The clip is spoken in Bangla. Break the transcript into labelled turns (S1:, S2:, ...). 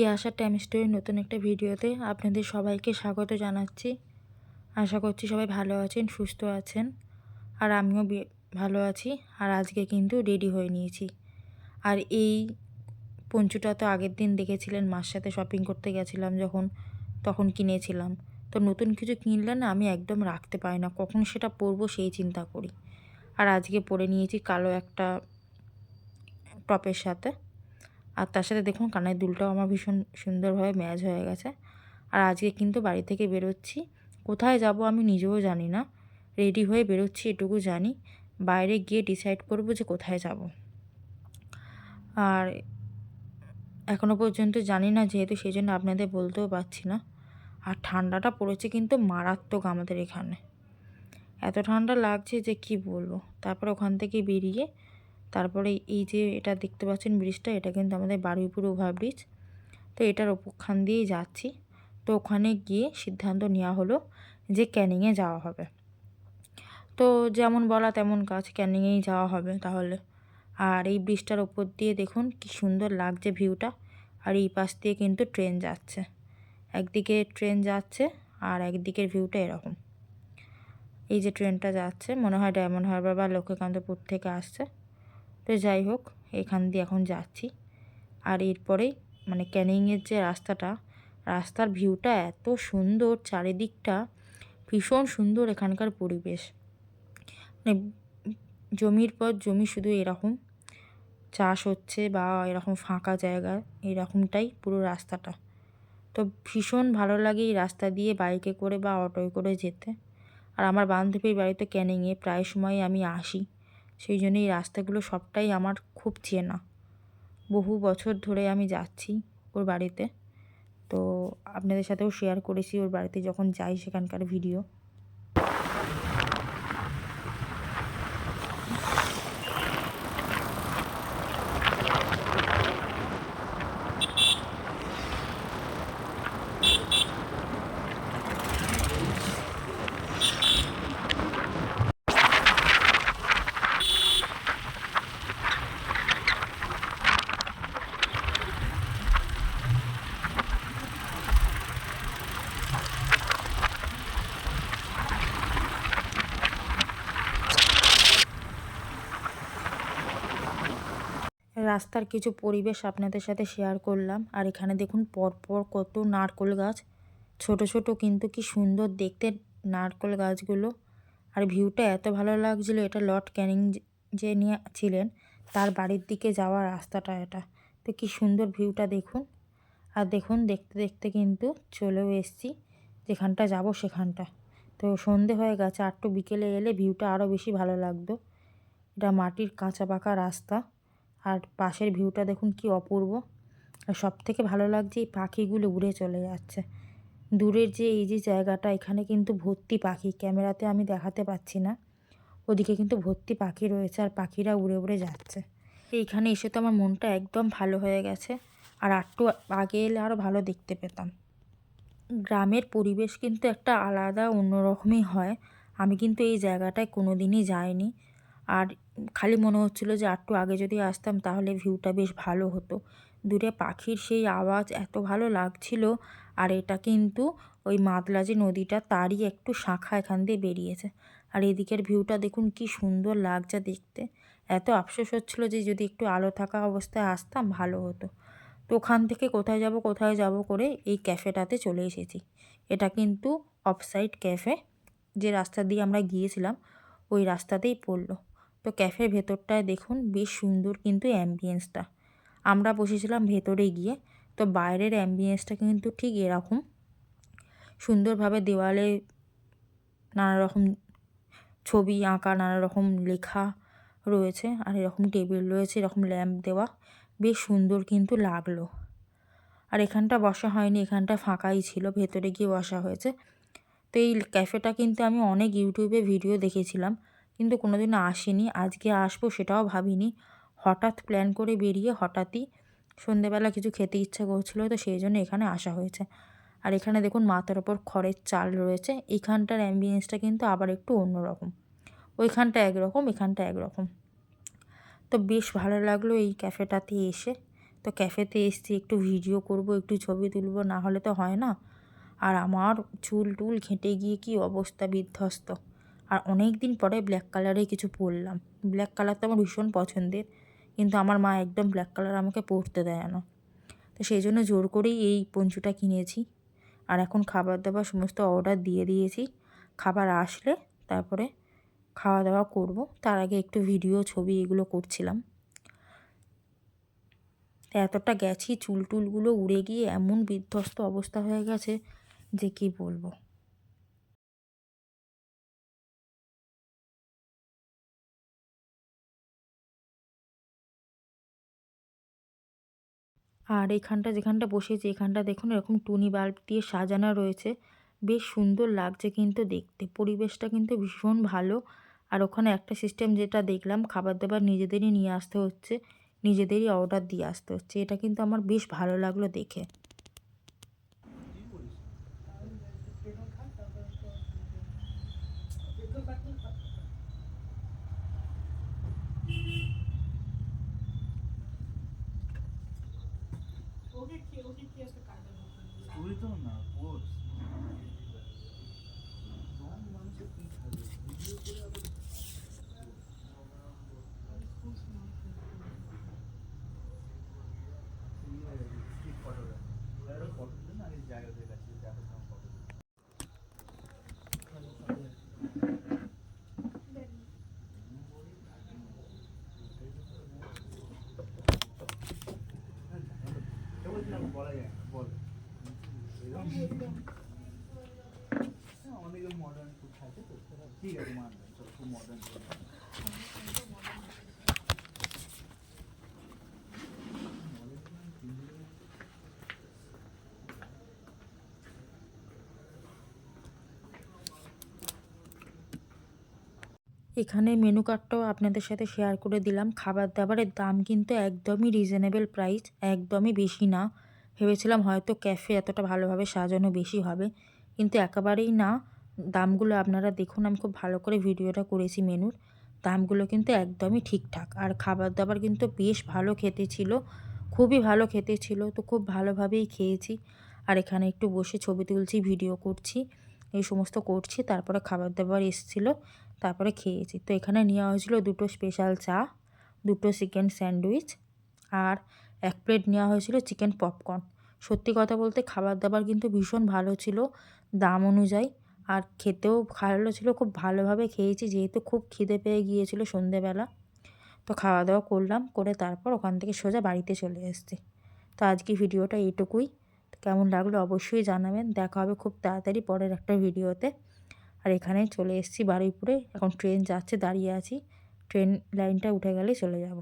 S1: আসা টাইম স্টোরি নতুন একটা ভিডিওতে আপনাদের সবাইকে স্বাগত জানাচ্ছি। আশা করছি সবাই ভালো আছেন, সুস্থ আছেন। আর আমিও ভালো আছি। আর আজকে কিন্তু রেডি হয়ে নিয়েছি। আর এই পঞ্চুটা তো আগের দিন দেখেছিলেন, মার সাথে শপিং করতে গেছিলাম যখন, তখন কিনেছিলাম। তো নতুন কিছু কিনলে না আমি একদম রাখতে পারি না, কখন সেটা পরবো সেই চিন্তা করি। আর আজকে পরে নিয়েছি কালো একটা টপের সাথে। আর তার সাথে দেখুন কানের দুলটাও আমার ভীষণ সুন্দরভাবে ম্যাচ হয়ে গেছে। আর আজকে কিন্তু বাড়ি থেকে বেরোচ্ছি। কোথায় যাব আমি নিজেও জানি না। রেডি হয়ে বেরোচ্ছি এটুকু জানি। বাইরে গিয়ে ডিসাইড করব যে কোথায় যাব। আর এখনও পর্যন্ত জানি না যেহেতু সেই জন্য আপনাদের বলতেও পারছি না। আর ঠান্ডাটা পড়েছে কিন্তু মারাত্মক আমাদের এখানে। এত ঠান্ডা লাগছে যে কি বলব? তারপরে ওখান থেকে বেরিয়ে তারপরে এই যে এটা দেখতে পাচ্ছেন ব্রিজটা, এটা কিন্তু আমাদের বারুইপুর ওভারব্রিজ তো এটার ওখান দিয়েই যাচ্ছি। তো ওখানে গিয়ে সিদ্ধান্ত নেওয়া হলো যে ক্যানিংয়ে যাওয়া হবে। তো যেমন বলা তেমন কাজ ক্যানিংয়েই যাওয়া হবে তাহলে। আর এই ব্রিজটার ওপর দিয়ে দেখুন কি সুন্দর লাগছে ভিউটা। আর এই পাশ দিয়ে কিন্তু ট্রেন যাচ্ছে। একদিকে ট্রেন যাচ্ছে আর একদিকের ভিউটা এরকম। এই যে ট্রেনটা যাচ্ছে, মনে হয় ডায়মন্ড হারবার বা লক্ষ্মীকান্তপুর থেকে আসছে। তো যাই হোক, এখান দিয়ে এখন যাচ্ছি। আর এরপরেই মানে ক্যানিংয়ের যে রাস্তাটা, রাস্তার ভিউটা এত সুন্দর, চারিদিকটা ভীষণ সুন্দর এখানকার পরিবেশ। মানে জমির পর জমি শুধু এরকম, চাষ হচ্ছে বা এরকম ফাঁকা জায়গা, এরকমটাই পুরো রাস্তাটা। তো ভীষণ ভালো লাগে এই রাস্তা দিয়ে বাইকে করে বা অটোয় করে যেতে। আর আমার বান্ধবীর বাড়িতে ক্যানিংয়ে প্রায় সময় আমি আসি। সেই জন্য এই রাস্তাগুলো সবটাই আমার খুব চেনা। বহু বছর ধরে আমি যাচ্ছি ওর বাড়িতে। তো আপনাদের সাথেও শেয়ার করেছি ওর বাড়িতে যখন যাই সেখানকার ভিডিও রাস্তার কিছু পরিবেশ আপনাদের সাথে শেয়ার করলাম। আর এখানে দেখুন পরপর কত নারকোল গাছ। ছোট ছোট কিন্তু কি সুন্দর দেখতে নারকোল গাছগুলো। আর ভিউটা এত ভালো লাগছিল, এটা লর্ড ক্যানিং যে- নিয়ে ছিলেন, তার বাড়ির দিকে যাওয়া রাস্তাটা এটা। তো কি সুন্দর ভিউটা দেখুন। আর দেখুন, দেখতে দেখতে কিন্তু চলেও এসছি। যেখানটা যাব সেখানটা। তো সন্ধে হয়ে গেছে, আর বিকেলে এলে ভিউটা আরও বেশি ভালো লাগতো। এটা মাটির কাঁচা পাকা রাস্তা। আর পাশের ভিউটা দেখুন কি অপূর্ব। আর সব থেকে ভালো লাগছে এই পাখিগুলো উড়ে চলে যাচ্ছে। দূরের যে এই যে জায়গাটা, এখানে কিন্তু ভর্তি পাখি। ক্যামেরাতে আমি দেখাতে পাচ্ছি না। ওদিকে কিন্তু ভর্তি পাখি রয়েছে আর পাখিরা উড়ে উড়ে যাচ্ছে। এইখানে এসে তো আমার মনটা একদম ভালো হয়ে গেছে। আর একটু আগে এলে আরও ভালো দেখতে পেতাম। গ্রামের পরিবেশ কিন্তু একটা আলাদা, অন্যরকমই হয়। আমি কিন্তু এই জায়গাটায় কোনো দিনই যাইনি। আর খালি মনে হচ্ছিল যে একটু আগে যদি আসতাম তাহলে ভিউটা বেশ ভালো হতো। দূরে পাখির সেই আওয়াজ এত ভালো লাগছিল, আর এটা কিন্তু ওই মাতলা যে নদীটা তারই একটু শাখা এখান দিয়ে বেরিয়েছে। আর এদিকের ভিউটা দেখুন কি সুন্দর লাগছে দেখতে। এত আফসোস হচ্ছিল যে যদি একটু আলো থাকা অবস্থায় আসতাম ভালো হতো। তো ওখান থেকে কোথায় যাব কোথায় যাব করে এই ক্যাফেটাতে চলে এসেছি। এটা কিন্তু অফসাইড ক্যাফে, যে রাস্তা দিয়ে আমরা গিয়েছিলাম, ওই রাস্তাতেই পড়ল। তো ক্যাফের ভেতরটায় দেখুন, বেশ সুন্দর কিন্তু অ্যাম্বিয়েন্সটা আমরা বসেছিলাম ভেতরে গিয়ে, তো বাইরের অ্যাম্বিয়েন্সটা কিন্তু ঠিক এরকম। সুন্দরভাবে দেওয়ালে নানা রকম ছবি আঁকা নানা রকম লেখা রয়েছে, আর এরকম টেবিল রয়েছে, এরকম ল্যাম্প দেওয়া। বেশ সুন্দর কিন্তু লাগল। আর এখানটা বসা হয়নি, এখানটা ফাঁকাই ছিল, ভেতরে গিয়ে বসা হয়েছে। তো এই ক্যাফেটা কিন্তু আমি অনেক ইউটিউবে ভিডিও দেখেছিলাম। কিন্তু কোনো দিন আসিনি। আজকে আসব সেটাও ভাবিনি। হঠাৎ প্ল্যান করে বেরিয়ে হঠাৎই সন্ধেবেলা কিছু খেতে ইচ্ছা করছিল, তো সেই জন্য এখানে আসা হয়েছে। আর এখানে দেখুন মাথার ওপর খড়ের চাল রয়েছে। এখানটার অ্যাম্বিয়েন্সটা কিন্তু আবার একটু অন্যরকম। ওইখানটা একরকম, এখানটা একরকম। তো বেশ ভালো লাগল এই ক্যাফেটাতে এসে। তো ক্যাফেতে এসছি, একটু ভিডিও করব, একটু ছবি তুলব, না হলে তো হয় না। আর আমার চুল টুল ঘেঁটে গিয়ে কি অবস্থা বিধ্বস্ত। আর অনেক দিন পরে ব্ল্যাক কালারে কিছু পরলাম। ব্ল্যাক কালার তো আমার ভীষণ পছন্দের, কিন্তু আমার মা একদম ব্ল্যাক কালার আমাকে পরতে দেয় না। তো সেই জন্য জোর করেই এই পঞ্চুটা কিনেছি। আর এখন খাবার দাবার সমস্ত অর্ডার দিয়ে দিয়েছি। খাবার আসলে তারপরে খাওয়া দাওয়া করব। তার আগে একটু ভিডিও ছবি এগুলো করছিলাম। এতটা গেছি, চুল টুলগুলো উড়ে গিয়ে এমন বিধ্বস্ত অবস্থা হয়ে গেছে যে কি বলব। আর এখানটা যেখানটা বসেছে, এখানটা দেখুন এরকম টুনি বাল্ব দিয়ে সাজানো রয়েছে। বেশ সুন্দর লাগছে কিন্তু দেখতে। পরিবেশটা কিন্তু ভীষণ ভালো। আর ওখানে একটা সিস্টেম যেটা দেখলাম, খাবার দাবার নিজেদেরই নিয়ে আসতে হচ্ছে, নিজেদেরই অর্ডার দিয়ে আসতে হচ্ছে। এটা কিন্তু আমার বেশ ভালো লাগল দেখে।
S2: ওই তো না কোর্স মানুষের কি থাকবে ভিডিও করে আবার ফটো না আগে জায়গা থেকে কাছে দেখার সময় ফটো
S1: এখানে মেনু কার্ডটাও আপনাদের সাথে শেয়ার করে দিলাম। খাবার দাবারের দাম কিন্তু একদমই রিজনেবল প্রাইস একদমই বেশি না। ভেবেছিলাম হয়তো ক্যাফে এতটা ভালোভাবে সাজানো বেশি হবে, কিন্তু একেবারেই না। দামগুলো আপনারা দেখুন, আমি খুব ভালো করে ভিডিওটা করেছি মেনুর। দামগুলো কিন্তু একদমই ঠিকঠাক। আর খাবার দাবার কিন্তু বেশ ভালো খেতে ছিল, খুবই ভালো খেতে ছিল, তো খুব ভালোভাবেই খেয়েছি। আর এখানে একটু বসে ছবি তুলছি, ভিডিও করছি, এই সমস্ত করছি, তারপরে খাবার দাবার এসেছিল, তারপরে খেয়েছি। তো এখানে নেওয়া হয়েছিল দুটো স্পেশাল চা, দুটো চিকেন স্যান্ডউইচ আর এক প্লেট নেওয়া হয়েছিল চিকেন পপকর্ন সত্যি কথা বলতে খাবার দাবার কিন্তু ভীষণ ভালো ছিল, দাম অনুযায়ী। আর খেতেও ভালো ছিল, খুব ভালোভাবে খেয়েছি, যেহেতু খুব খিদে পেয়ে গিয়েছিল সন্ধেবেলা। তো খাওয়া দাওয়া করলাম, করে তারপর ওখান থেকে সোজা বাড়িতে চলে এসেছি। তো আজকে ভিডিওটা এইটুকুই। কেমন লাগল অবশ্যই জানাবেন। দেখা হবে খুব তাড়াতাড়ি পরের একটা ভিডিওতে। আর এখানে চলে এসেছি বারুইপুরে। এখন ট্রেন যাচ্ছে, দাঁড়িয়ে আছি। ট্রেন লাইনটা উঠে গেলেই চলে যাব।